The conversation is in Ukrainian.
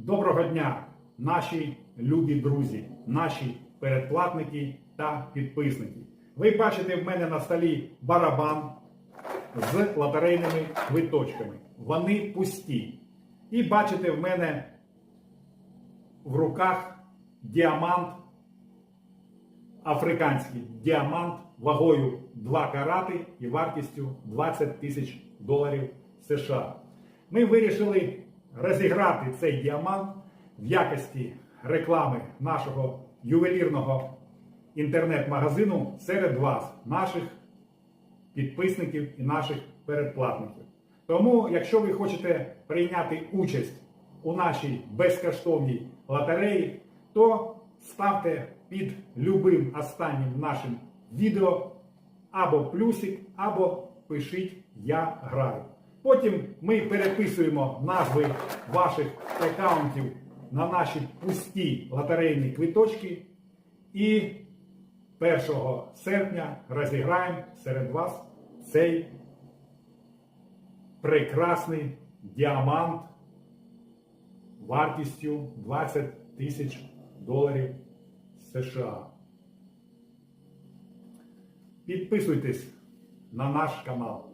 Доброго дня, наші любі друзі, наші передплатники та підписники. Ви бачите в мене на столі барабан з лотерейними квиточками. Вони пусті. І бачите в мене в руках діамант, африканський діамант вагою 2 карати і вартістю 20 тисяч доларів США. Ми вирішили розіграти цей діамант в якості реклами нашого ювелірного інтернет-магазину серед вас, наших підписників і наших передплатників. Тому, якщо ви хочете прийняти участь у нашій безкоштовній лотереї, то ставте під любим останнім нашим відео або плюсик, або пишіть Я граю. Потім ми переписуємо назви ваших аккаунтів на наші пусті лотерейні квиточки і 1 серпня розіграємо серед вас цей прекрасний діамант вартістю 20 тисяч доларів США. Підписуйтесь на наш канал.